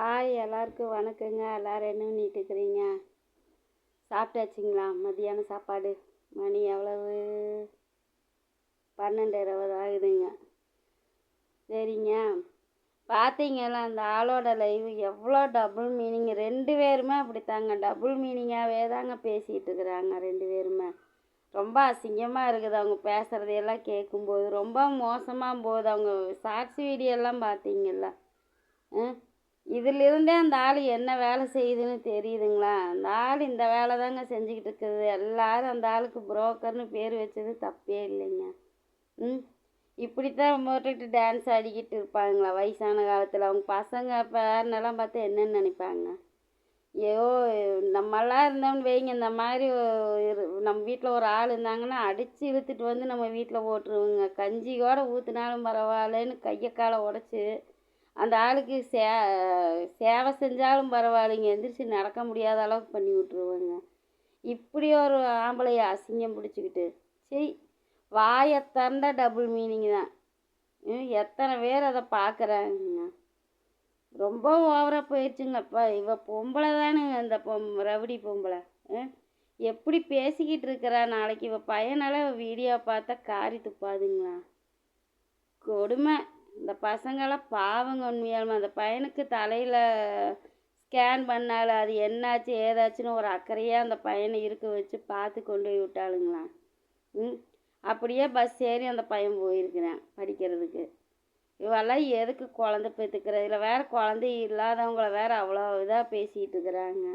Hi எல்லாருக்கும் வணக்கங்க. எல்லோரும் என்ன பண்ணிட்டுருக்குறீங்க சாப்பிட்டாச்சுங்களா? மதியானம் சாப்பாடு. மணி எவ்வளவு? பன்னெண்டு இருபது ஆகுதுங்க. சரிங்க. பார்த்தீங்களா அந்த ஆளோட லைவ் எவ்வளோ டபுள் மீனிங் ரெண்டு பேருமே அப்படித்தாங்க. டபுள் மீனிங்காகவே தாங்க பேசிகிட்டு இருக்கிறாங்க ரெண்டு பேருமே. ரொம்ப அசிங்கமாக இருக்குது அவங்க பேசுகிறதையெல்லாம் கேட்கும்போது. ரொம்ப மோசமாக போகுது. அவங்க சாட்சி வீடியோலாம் பார்த்தீங்கல்ல இதிலிருந்தே அந்த ஆள் என்ன வேலை செய்யுதுன்னு தெரியுதுங்களா? அந்த ஆள் இந்த வேலை தாங்க செஞ்சுக்கிட்டு இருக்குது. எல்லாரும் அந்த ஆளுக்கு புரோக்கர்னு பேர் வச்சது தப்பே இல்லைங்க. ம்? இப்படித்தான் போட்டுக்கிட்டு டான்ஸ் ஆடிக்கிட்டு இருப்பாங்களா? வயசான காலத்தில். அவங்க பசங்க பேரனெல்லாம் பார்த்து என்னென்னு நினைப்பாங்க? ஐயோ நம்மளாம் இருந்தோம்னு வைங்க. இந்த மாதிரி நம்ம வீட்டில் ஒரு ஆள் இருந்தாங்கன்னா அடித்து இழுத்துட்டு வந்து நம்ம வீட்டில் போட்டுருவோங்க கஞ்சி கூட ஊற்றினாலும் பரவாயில்லன்னு கையை காலை உடச்சி அந்த ஆளுக்கு சே சேவை செஞ்சாலும் பரவாயில்லைங்க. எந்திரிச்சு நடக்க முடியாத அளவுக்கு பண்ணி விட்ருவோங்க இப்படி ஒரு ஆம்பளைய அசிங்கம் பிடிச்சிக்கிட்டு. சரி வாயை திறந்தா டபுள் மீனிங் தான். எத்தனை பேர் அதை பார்க்குறாங்க ரொம்ப ஓவராக போயிடுச்சுங்கப்பா. இவ பொம்பளை தானுங்க அந்த பொம் ரவுடி பொம்பளை. எப்படி பேசிக்கிட்டு இருக்கிறா நாளைக்கு. இவ பையனால் வீடியோ பார்த்தா காரி துப்பாதுங்களா. கொடுமை. இந்த பசங்களாம் பாவங்க உண்மையாலுமே. அந்த பையனுக்கு தலையில் ஸ்கேன் பண்ணால் அது என்னாச்சு ஏதாச்சுன்னு ஒரு அக்கறையாக அந்த பையனை இருக்க வச்சு பார்த்து கொண்டு போய் விட்டாளுங்களா? ம் அப்படியே பஸ் ஏறி அந்த பையன் போயிருக்கிறேன் படிக்கிறதுக்கு. இவெல்லாம் எதுக்கு குழந்த பெற்றுக்கிறது? இதில் வேறு குழந்தை இல்லாதவங்கள வேறு அவ்வளோ இதாக பேசிகிட்டு இருக்கிறாங்க.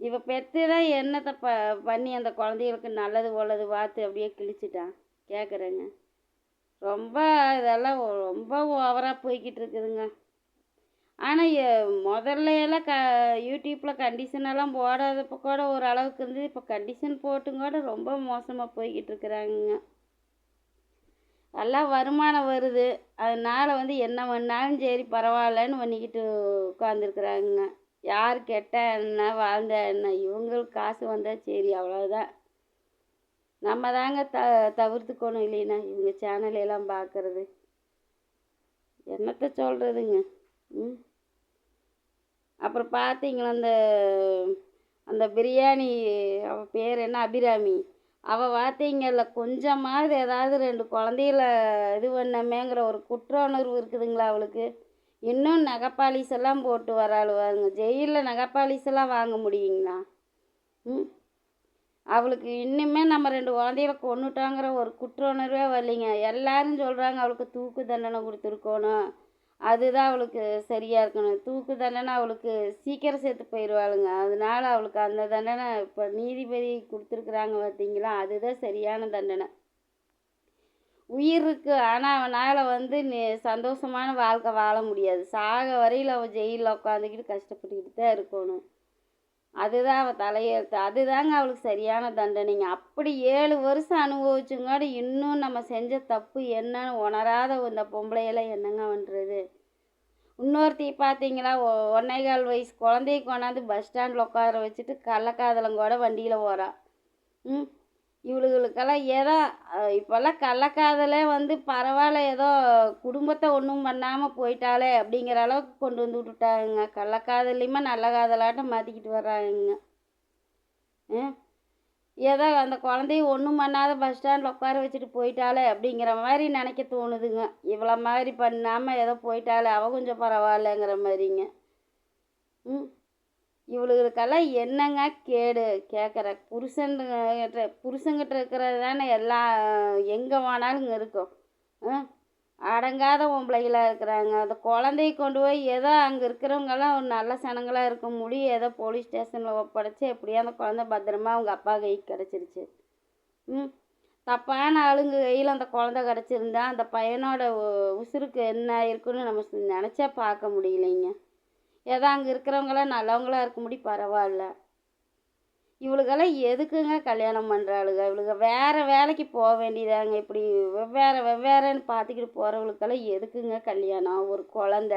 இவ பெற்று தான் என்னத்தை ப பண்ணி அந்த குழந்தைகளுக்கு நல்லது உள்ளது பார்த்து அப்படியே கிழிச்சிட்டான் கேட்குறேங்க ரொம்ப இதெல்லாம் ரொம்ப ஓவராக போய்கிட்டு இருக்குதுங்க ஆனால் முதல்ல எல்லாம் க யூடியூப்பில் கண்டிஷன் எல்லாம் போடாதப்போ கூட ஒரு அளவுக்கு இருந்து இப்போ கண்டிஷன் போட்டும் கூட ரொம்ப மோசமாக போய்கிட்டு இருக்கிறாங்க நல்லா வருமானம் வருது. அதனால் வந்து என்ன பண்ணாலும் சரி பரவாயில்லன்னு பண்ணிக்கிட்டு உட்காந்துருக்குறாங்க யார் கெட்ட என்ன வாழ்ந்த என்ன இவங்களுக்கு காசு வந்தால் சரி அவ்வளோதான் நம்ம தாங்க த தவிர்த்துக்கணும் இல்லைன்னா இவங்க சேனலையெல்லாம் பார்க்குறது என்னத்தை சொல்கிறதுங்க ம்? அப்புறம் பார்த்தீங்களா அந்த அந்த பிரியாணி அவள் பேர் என்ன? அபிராமி. அவள் பார்த்தீங்கல்ல கொஞ்சமாவது ஏதாவது ரெண்டு குழந்தைகள இது பண்ணமேங்கிற ஒரு குற்ற உணர்வு இருக்குதுங்களா அவளுக்கு? இன்னும் நகைப்பாலிஸ் எல்லாம் போட்டு வராள் ஜெயிலில் நகைப்பாலிஸ் எல்லாம் வாங்க முடியுங்களா? ம்? அவளுக்கு இன்னுமே நம்ம ரெண்டு குழந்தைகள கொன்னுட்டோங்கிற ஒரு குற்ற உணர்வே வரலைங்க எல்லாரும் சொல்கிறாங்க அவளுக்கு தூக்கு தண்டனை கொடுத்துருக்கணும் அதுதான் அவளுக்கு சரியாக இருக்கணும். தூக்கு தண்டனை அவளுக்கு சீக்கிரம் சேர்த்து போயிடுவாளுங்க அதனால அவளுக்கு அந்த தண்டனை இப்போ நீதிபதி கொடுத்துருக்குறாங்க பார்த்தீங்களா அதுதான் சரியான தண்டனை. உயிர் இருக்குது ஆனால் அவனால் வந்து சந்தோஷமான வாழ்க்கை வாழ முடியாது. சாக வரையில் அவள் ஜெயிலில் உட்காந்துக்கிட்டு கஷ்டப்பட்டுக்கிட்டு தான் இருக்கணும். அதுதான் அவள் தலையெழுத்து. அதுதாங்க அவளுக்கு சரியான தண்டனைங்க. அப்படி ஏழு வருஷம் அனுபவிச்சுங்கோட இன்னும் நம்ம செஞ்ச தப்பு என்னன்னு உணராத இந்த பொம்பளையெல்லாம் என்னங்க பண்ணுறது இன்னொருத்தி பார்த்தீங்களா ஒன்னே கால் வயசு குழந்தைய கொண்டாந்து பஸ் ஸ்டாண்டில் உட்கார வச்சுட்டு கள்ளக்காதலங்கூட வண்டியில் போகிறான் ம்? இவளுகளுக்கெல்லாம் ஏதோ இப்போல்லாம் கள்ளக்காதலே வந்து பரவாயில்ல ஏதோ குடும்பத்தை ஒன்றும் பண்ணாமல் போயிட்டாலே அப்படிங்கிற அளவுக்கு கொண்டு வந்து விட்டுட்டாங்க கள்ளக்காதலையுமே நல்ல காதலாட்டம் மாற்றிக்கிட்டு வர்றாங்க ஏதோ அந்த குழந்தைய ஒன்றும் பண்ணாத பஸ் ஸ்டாண்டில் உட்கார வச்சுட்டு போயிட்டாலே அப்படிங்கிற மாதிரி நினைக்க தோணுதுங்க. இவ்வளோ மாதிரி பண்ணாமல் ஏதோ போயிட்டாலே அவள் கொஞ்சம் பரவாயில்லங்கிற மாதிரிங்க. இவளுகளுக்கெல்லாம் என்னங்க கேடு? கேட்குற புருஷன் புருஷங்கிட்ட இருக்கிறது தானே எல்லாம் எங்கே வேணாலும் இங்கே இருக்கும் அடங்காத பொம்பளைகளாக இருக்கிறாங்க. அந்த குழந்தைய கொண்டு போய் ஏதோ அங்கே இருக்கிறவங்கெல்லாம் ஒரு நல்ல சனங்களாக இருக்க முடியும் ஏதோ போலீஸ் ஸ்டேஷனில் ஒப்படைச்சி எப்படியோ அந்த குழந்த பத்திரமா அவங்க அப்பா கைக்கு கிடச்சிருச்சு. ம்? தப்பான ஆளுங்க கையில் அந்த குழந்த கிடச்சிருந்தா அந்த பையனோட உசுருக்கு என்ன இருக்குன்னு நம்ம நினச்சா பார்க்க முடியலைங்க. ஏதோ அங்கே இருக்கிறவங்களாம் நல்லவங்களாக இருக்க முடியும் பரவாயில்ல. இவளுக்கெல்லாம் எதுக்குங்க கல்யாணம் பண்ணுறாளுங்க இவளுங்க வேறு வேலைக்கு போக வேண்டியதாங்க. இப்படி வெவ்வேறு வெவ்வேறுன்னு பார்த்துக்கிட்டு போகிறவளுக்கெல்லாம் எதுக்குங்க கல்யாணம்? ஒரு குழந்த.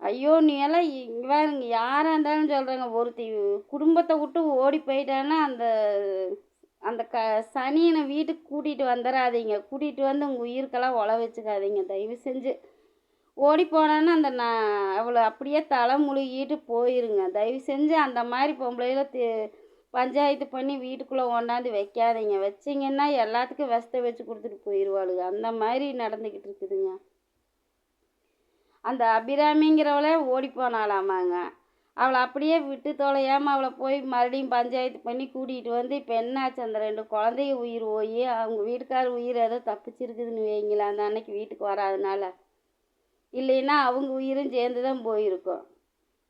ஐயோ நீ எல்லாம் வேறுங்க யாராக இருந்தாலும் சொல்கிறாங்க ஒருத்தி குடும்பத்தை விட்டு ஓடி போயிட்டான்னா அந்த அந்த க சனியனை வீட்டுக்கு கூட்டிகிட்டு வந்துடாதீங்க கூட்டிகிட்டு வந்து உங்கள் உயிருக்கெல்லாம் உழ வச்சுக்காதீங்க. தயவு செஞ்சு ஓடி போனான்னு அந்த நான் அவளை அப்படியே தலை முழுகிட்டு போயிருங்க. தயவு செஞ்சு அந்த மாதிரி பொம்பளையில தி பஞ்சாயத்து பண்ணி வீட்டுக்குள்ளே கொண்டாந்து வைக்காதீங்க. வச்சிங்கன்னா எல்லாத்துக்கும் விஷத்தை வச்சு கொடுத்துட்டு போயிடுவாளுங்க அந்த மாதிரி நடந்துக்கிட்டு இருக்குதுங்க. அந்த அபிராமிங்கிறவளே ஓடி போனாலாமாங்க அவளை அப்படியே விட்டு தொலையாமல் அவளை போய் மறுபடியும் பஞ்சாயத்து பண்ணி கூட்டிகிட்டு வந்து இப்போ என்னாச்சு அந்த ரெண்டு குழந்தைய உயிர் போய்? அவங்க வீட்டுக்கார உயிர் ஏதோ தப்பிச்சிருக்குதுன்னு வைங்களேன். அந்த அன்னைக்கு வீட்டுக்கு வராதனால. இல்லைன்னா அவங்க உயிரும் சேர்ந்து தான் போயிருக்கும்.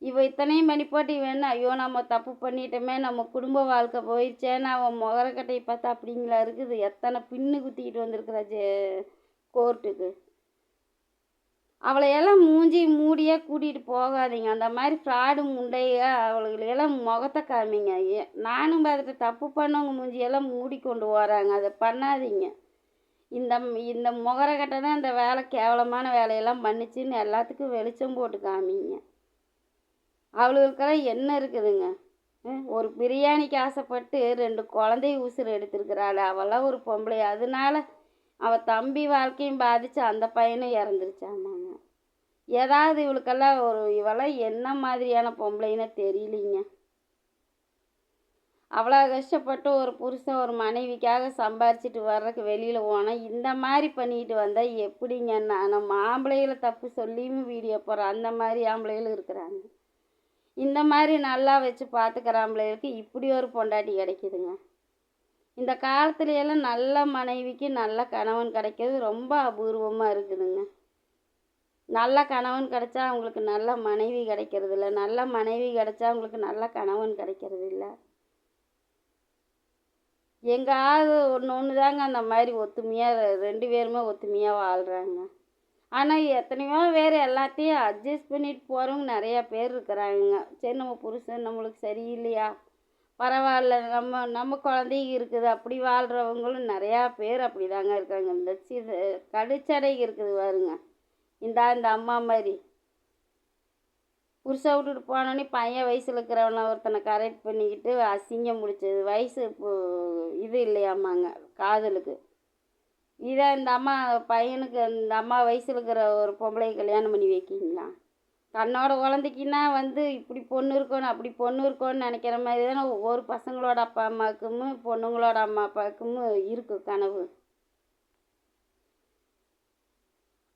இவள் இத்தனையும் பண்ணி போட்டு இவன் ஐயோ நம்ம தப்பு பண்ணிட்டோமே நம்ம குடும்ப வாழ்க்கை போயிடுச்சேன்னு அவன் முகரக்கட்டையை பார்த்தா அப்படிங்களா இருக்குது. எத்தனை பின்னு குத்திக்கிட்டு வந்திருக்கிறா ஜே கோர்ட்டுக்கு. அவளையெல்லாம் மூஞ்சி மூடியே கூட்டிகிட்டு போகாதீங்க. அந்த மாதிரி ஃப்ராடு முண்டைய அவளுகளெல்லாம் முகத்தை காமிங்க. நானும் பார்த்துட்டு தப்பு பண்ணவங்க மூஞ்சியெல்லாம் மூடி கொண்டு வராங்க அதை பண்ணாதீங்க. இந்த இந்த முகரக்கட்டை தான் இந்த வேலை கேவலமான வேலையெல்லாம் பண்ணிச்சின்னு எல்லாத்துக்கும் வெளிச்சம் போட்டு காமிங்க. அவளுக்கெல்லாம் என்ன இருக்குதுங்க? ஒரு பிரியாணிக்கு ஆசைப்பட்டு ரெண்டு குழந்தைய உசுறு எடுத்திருக்கிறாள் அவளாம் ஒரு பொம்பளை. அதனால அவள் தம்பி வாழ்க்கையும் பாதிச்சு அந்த பையனும் இறந்துருச்சாமாங்க. ஏதாவது இவளுக்கெல்லாம் ஒரு இவெல்லாம் என்ன மாதிரியான பொம்பளைன்னு தெரியலிங்க. அவ்வளோ கஷ்டப்பட்டு ஒரு புருஷன் ஒரு மனைவிக்காக சம்பாரிச்சிட்டு வர்றதுக்கு வெளியில் போனால் இந்த மாதிரி பண்ணிட்டு வந்தால் எப்படிங்க நான் நம்ம ஆம்பளைகளை தப்பு சொல்லியும் வீடியோ போடுறோம் அந்த மாதிரி ஆம்பளைகளும் இருக்கிறாங்க. இந்த மாதிரி நல்லா வச்சு பார்த்துக்கிற ஆம்பளைகளுக்கு இப்படி ஒரு பொண்டாட்டி கிடைக்குதுங்க. இந்த காலத்துல எல்லாம் நல்ல மனைவிக்கு நல்ல கணவன் கிடைக்கிறது ரொம்ப அபூர்வமாக இருக்குதுங்க. நல்ல கணவன் கிடைச்சா அவங்களுக்கு நல்ல மனைவி கிடைக்கிறது இல்லை நல்ல மனைவி கிடைச்சா அவங்களுக்கு நல்ல கணவன் கிடைக்கிறது இல்லை எங்காவது ஒன்று ஒன்று தாங்க அந்த மாதிரி ஒத்துமையாக ரெண்டு பேருமே ஒத்துமையாக வாழ்கிறாங்க ஆனால் எத்தனையோ பேர் எல்லாத்தையும் அட்ஜஸ்ட் பண்ணிட்டு போகிறவங்க நிறையா பேர் இருக்கிறாங்க. சரி நம்ம புருஷன் நம்மளுக்கு சரியில்லையா? பரவாயில்ல நம்ம நம்ம குழந்தைங்க இருக்குது அப்படி வாழ்கிறவங்களும் நிறையா பேர் அப்படி தாங்க இருக்காங்க. இந்த கடுச்சடை இருக்குது பாருங்க. இந்தா இந்த அம்மா மாதிரி. புருஷை விட்டுட்டு போனோடனே பையன் வயசில் இருக்கிறவனை ஒருத்தனை கரெக்ட் பண்ணிக்கிட்டு அசிங்கம் முடிச்சது வயசு இப்போ இது இல்லையாமாங்க காதலுக்கு. இதை இந்த அம்மா பையனுக்கு இந்த அம்மா வயசில் இருக்கிற ஒரு பொம்பளை கல்யாணம் பண்ணி வைக்கிங்களா தன்னோட குழந்தைக்குன்னா வந்து இப்படி பொண்ணு இருக்கணும் அப்படி பொண்ணு இருக்கணும்னு நினைக்கிற மாதிரி தானே ஒவ்வொரு பசங்களோட அப்பா அம்மாவுக்கும் பொண்ணுங்களோட அம்மா அப்பாவுக்கும் இருக்கும் கனவு.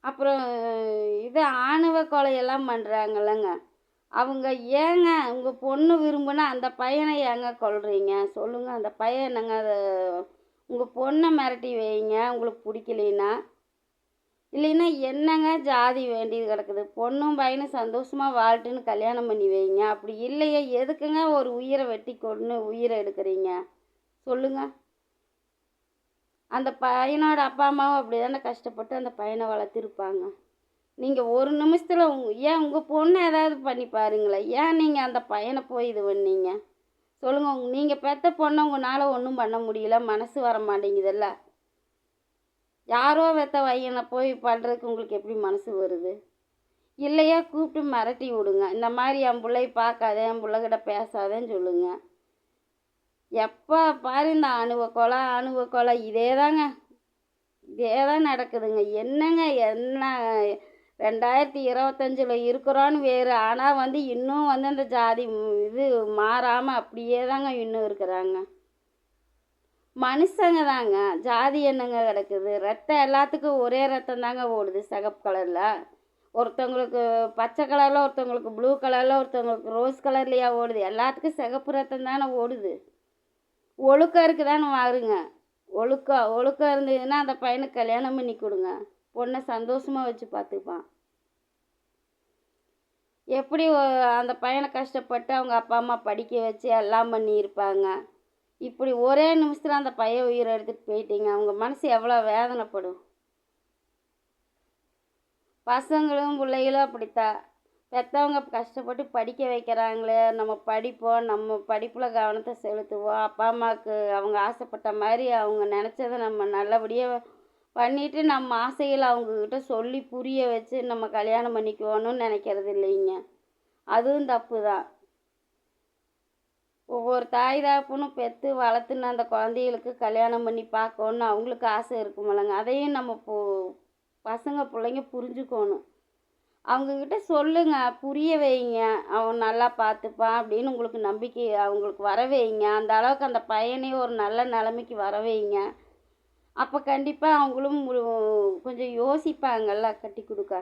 அப்புறம் இது ஆணவ கொலையெல்லாம் பண்ணுறாங்கல்லங்க அவங்க ஏங்க உங்கள் பொண்ணு விரும்புனா அந்த பையனை ஏங்க கொல்றீங்க? சொல்லுங்கள் அந்த பையன் என்னங்க அதை? உங்கள் பொண்ணை மிரட்டி வைங்க உங்களுக்கு பிடிக்கலைன்னா? இல்லைன்னா என்னங்க ஜாதி வேண்டியது கிடக்குது? பொண்ணும் பையனும் சந்தோஷமாக வாழ்ட்டுன்னு கல்யாணம் பண்ணி வைங்க. அப்படி இல்லையே எதுக்குங்க ஒரு உயிரை வெட்டி கொண்டு உயிரை எடுக்கிறீங்க? சொல்லுங்க. அந்த பையனோட அப்பா அம்மாவும் அப்படி தானே கஷ்டப்பட்டு அந்த பையனை வளர்த்திருப்பாங்க? நீங்கள் ஒரு நிமிஷத்தில் உங்க ஏன் உங்கள் பொண்ணு ஏதாவது பண்ணி பாருங்களேன். ஏன் நீங்கள் அந்த பையனை போய் இது பண்ணீங்க? சொல்லுங்கள் உங்க நீங்கள் பெத்த பொண்ணை உங்களால் ஒன்றும் பண்ண முடியல. மனசு வர மாட்டேங்குதுல்ல. யாரோ வெத்த பையனை போய் பண்ணுறதுக்கு உங்களுக்கு எப்படி மனசு வருது? இல்லையா கூப்பிட்டு மிரட்டி விடுங்க. இந்த மாதிரி என் பிள்ளைய பார்க்காத என் பிள்ளைகிட்ட பேசாதேன்னு சொல்லுங்க. எப்போ பாரு இந்த அணுவ கொலை அணுவ கொலை இதே தாங்க இதே தான் நடக்குதுங்க. என்னங்க என்ன ரெண்டாயிரத்தி இருபத்தஞ்சில் இருக்கிறோன்னு வேறு. ஆனால் வந்து இன்னும் வந்து அந்த ஜாதி இது மாறாமல் அப்படியே தாங்க இன்னும் இருக்கிறாங்க. மனுஷங்க தாங்க. ஜாதி என்னங்க கிடக்குது. ரத்தம் எல்லாத்துக்கும் ஒரே ரத்தம் தாங்க ஓடுது சிகப்பு கலரில். ஒருத்தவங்களுக்கு பச்சை கலரில் ஒருத்தவங்களுக்கு ப்ளூ கலரில் ஒருத்தவங்களுக்கு ரோஸ் கலர்லையா ஓடுது. எல்லாத்துக்கும் சிகப்பு ரத்தம் தானே ஓடுது. ஒழுக்கம் இருக்குதான்னு வாருங்க. ஒழுக்கம் ஒழுக்கம் இருந்ததுன்னா அந்த பையனுக்கு கல்யாணம் பண்ணி கொடுங்க. பொண்ணை சந்தோஷமாக வச்சு பார்த்துப்பான். எப்படி அந்த பையனை கஷ்டப்பட்டு அவங்க அப்பா அம்மா படிக்க வச்சு எல்லாம் பண்ணியிருப்பாங்க. இப்படி ஒரே நிமிஷத்தில் அந்த பையன் உயிரை எடுத்துகிட்டு போயிட்டீங்க. அவங்க மனசு எவ்வளோ வேதனைப்படும். பசங்களும் பிள்ளைகளும் அப்படித்தான் பெற்றவங்க கஷ்டப்பட்டு படிக்க வைக்கிறாங்களே. நம்ம படிப்போம் நம்ம படிப்பில் கவனத்தை செலுத்துவோம். அப்பா அம்மாவுக்கு அவங்க ஆசைப்பட்ட மாதிரி அவங்க நினச்சதை நம்ம நல்லபடியாக பண்ணிவிட்டு நம்ம ஆசைகளை அவங்கக்கிட்ட சொல்லி புரிய வச்சு நம்ம கல்யாணம் பண்ணிக்குவோன்னு நினைக்கிறது இல்லைங்க. அதுவும் தப்பு தான் ஒவ்வொரு தாய் தாப்புனும் பெற்று வளர்த்துன்னு அந்த குழந்தைகளுக்கு கல்யாணம் பண்ணி பார்க்கணுன்னு அவங்களுக்கு ஆசை இருக்குமில்லங்க அதையும் நம்ம போ பசங்க பிள்ளைங்க புரிஞ்சுக்கணும். அவங்கக்கிட்ட சொல்லுங்க புரிய வைங்க. அவன் நல்லா பார்த்துப்பான் அப்படின்னு உங்களுக்கு நம்பிக்கை அவங்களுக்கு வர வைங்க. அந்த அளவுக்கு அந்த பையனே ஒரு நல்ல நிலைமைக்கு வர வைங்க. அப்போ கண்டிப்பாக அவங்களும் கொஞ்சம் யோசிப்பாங்கல்ல கட்டி கொடுக்க.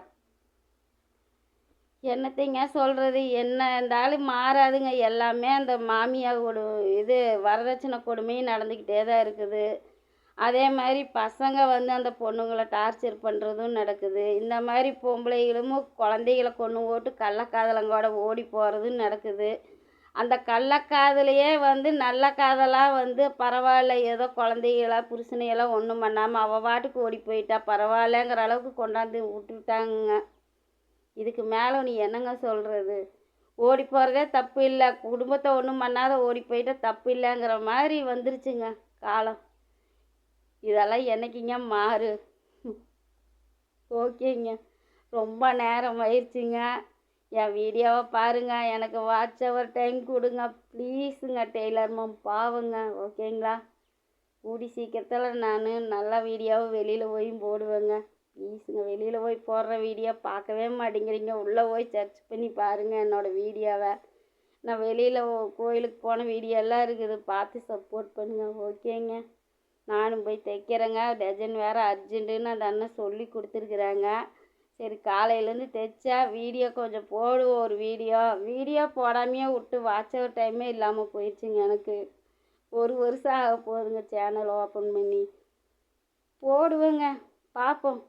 என்னத்தைங்க சொல்கிறது என்ன இருந்தாலும் மாறாதுங்க. எல்லாமே அந்த மாமியாவோட இது வரதட்சணை கொடுமையும் நடந்துக்கிட்டே தான் இருக்குது. அதே மாதிரி பசங்க வந்து அந்த பொண்ணுங்களை டார்ச்சர் பண்ணுறதும் நடக்குது. இந்த மாதிரி பொம்பளைகளும் குழந்தைகளை கொண்டு போட்டு கள்ளக்காதலங்கோட ஓடி போகிறதும் நடக்குது. அந்த கள்ளக்காதலையே வந்து நல்ல காதலாக வந்து பரவாயில்ல. ஏதோ குழந்தைகளா புருஷனையெல்லாம் ஒன்றும் பண்ணாமல் அவள் பாட்டுக்கு ஓடி போயிட்டா பரவாயில்லங்கிற அளவுக்கு கொண்டாந்து விட்டுட்டாங்க இதுக்கு மேலே நீ என்னங்க சொல்கிறது ஓடி போகிறதே தப்பு இல்லை. குடும்பத்தை ஒன்றும் பண்ணாத ஓடி போயிட்டா தப்பு இல்லைங்கிற மாதிரி வந்துருச்சுங்க காலம். இதெல்லாம் என்னைக்குங்க மாறு? ஓகேங்க. ரொம்ப நேரம் ஆயிடுச்சுங்க. என் வீடியோவை பாருங்கள் எனக்கு வாட்ச் அவர் டைம் கொடுங்க. ப்ளீஸுங்க டெய்லர் மேம் பாவங்க. ஓகேங்களா கூடி சீக்கிரத்தில் நான் நல்ல வீடியோவை வெளியில் போய் போடுவேங்க. ப்ளீஸுங்க வெளியில் போய் போடுற வீடியோ பார்க்கவே மாட்டேங்கிறீங்க. உள்ளே போய் சர்ச் பண்ணி பாருங்கள் என்னோடய வீடியோவை. நான் வெளியில் கோயிலுக்கு போன வீடியோ எல்லாம் இருக்குது. பார்த்து சப்போர்ட் பண்ணுங்கள் ஓகேங்க நானும் போய் தைக்கிறேங்க. டஜன் வேறு அர்ஜென்ட்டுன்னு அந்த அண்ணன் சொல்லி கொடுத்துருக்குறாங்க. சரி காலையிலேருந்து தைச்சா வீடியோ கொஞ்சம் போடுவோம் ஒரு வீடியோ. வீடியோ போடாமையே விட்டு வாட்ச் டைமே இல்லாமல் போயிடுச்சுங்க எனக்கு. ஒரு வருஷம் ஆக போகுதுங்க சேனல் ஓப்பன் பண்ணி. போடுவேங்க பார்ப்போம்